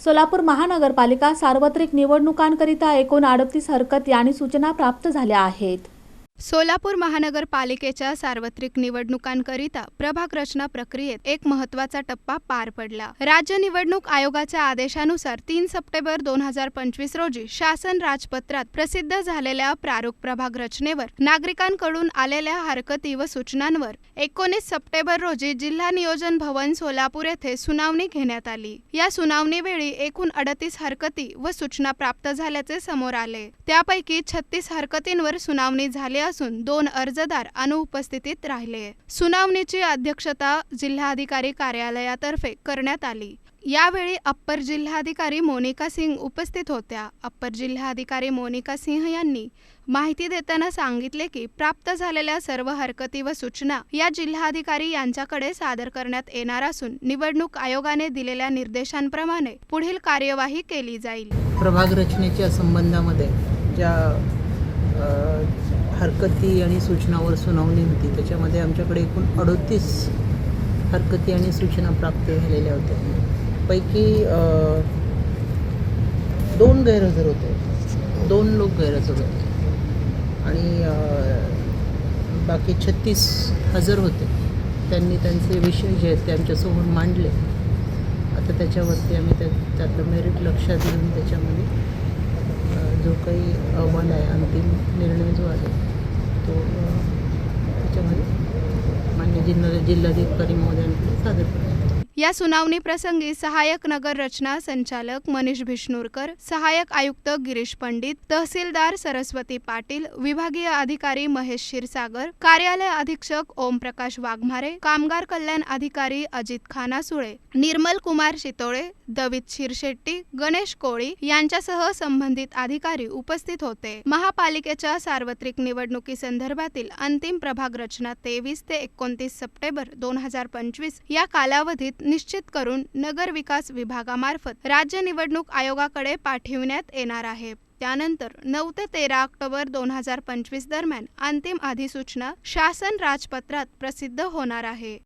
सोलापूर महानगरपालिका सार्वत्रिक निवडणुकांकरिता एकूण अडतीस हरकती आणि सूचना प्राप्त झाल्या आहेत. सोलापूर महानगरपालिकेच्या सार्वत्रिक निवडणुकांकरिता प्रभाग रचना प्रक्रियेत एक महत्त्वाचा टप्पा पार पडला. राज्य निवडणूक आयोगाच्या आदेशानुसार तीन सप्टेंबर दोन हजार पंचवीस रोजी शासन राजपत्रात प्रसिद्ध झालेल्या प्रारूप प्रभाग रचनेवर नागरिकांकडून आलेल्या हरकती व सूचनांवर एकोणीस सप्टेंबर रोजी जिल्हा नियोजन भवन सोलापूर येथे सुनावणी घेण्यात आली. या सुनावणीवेळी एकूण अडतीस हरकती व सूचना प्राप्त झाल्याचे समोर आले. त्यापैकी छत्तीस हरकतींवर सुनावणी झाली असून दोन अर्जदार अनुपस्थितीत राहिले. सुनावणीची अध्यक्षता जिल्हाधिकारी कार्यालयातर्फे करण्यात आली. यावेळी अप्पर जिल्हाधिकारी मोनिका सिंग उपस्थित होत्या. अप्पर जिल्हाधिकारी मोनिका सिंह यांनी माहिती देताना सांगितले की प्राप्त झालेल्या सर्व हरकती व सूचना या जिल्हाधिकारी यांच्याकडे सादर करण्यात येणार असून निवडणूक आयोगाने दिलेल्या निर्देशांप्रमाणे पुढील कार्यवाही केली जाईल. प्रभाग रचनेच्या संबंधामध्ये ज्या हरकती आणि सूचनावर सुनावणी होती. त्याच्यामध्ये आमच्याकडे एकूण अडोतीस हरकती आणि सूचना प्राप्त झालेल्या होत्या. पैकी दोन गैरहजर होते. दोन लोक गैरहजर होते. आणि बाकी छत्तीस हजर होते. त्यांनी त्यांचे विषय जे आहेत ते आमच्यासमोर मांडले. आता त्याच्यावरती आम्ही त्या त्यातलं मेरिट लक्षात घेऊन त्याच्यामध्ये जो काही अहवाल आहे अंतिम निर्णय जो आहे तो त्याच्यामध्ये मान्य जिल्हा जिल्हाधिकारी महोदयांकडे सादर करतो या सुनावणी प्रसंगी सहाय्यक नगर रचना संचालक मनीष भिष्णूरकर सहाय्यक आयुक्त गिरीश पंडित तहसीलदार सरस्वती पाटील विभागीय अधिकारी महेश क्षीरसागर कार्यालय अधीक्षक ओमप्रकाश वाघमारे कामगार कल्याण अधिकारी अजित खानासुळे निर्मल कुमार शितोळे दवित शिरशेट्टी गणेश कोळी यांच्यासह संबंधित अधिकारी उपस्थित होते. महापालिकेच्या सार्वत्रिक निवडणुकी संदर्भातील अंतिम प्रभाग रचना तेवीस ते एकोणतीस सप्टेंबर दोन हजार पंचवीस या कालावधीत निश्चित करून नगर विकास विभागामार्फत राज्य निवडणूक आयोगाकडे पाठविण्यात येणार आहे. त्यानंतर नऊ ते तेरा ऑक्टोबर दोन हजार पंचवीस दरम्यान अंतिम अधिसूचना शासन राजपत्रात प्रसिद्ध होणार आहे.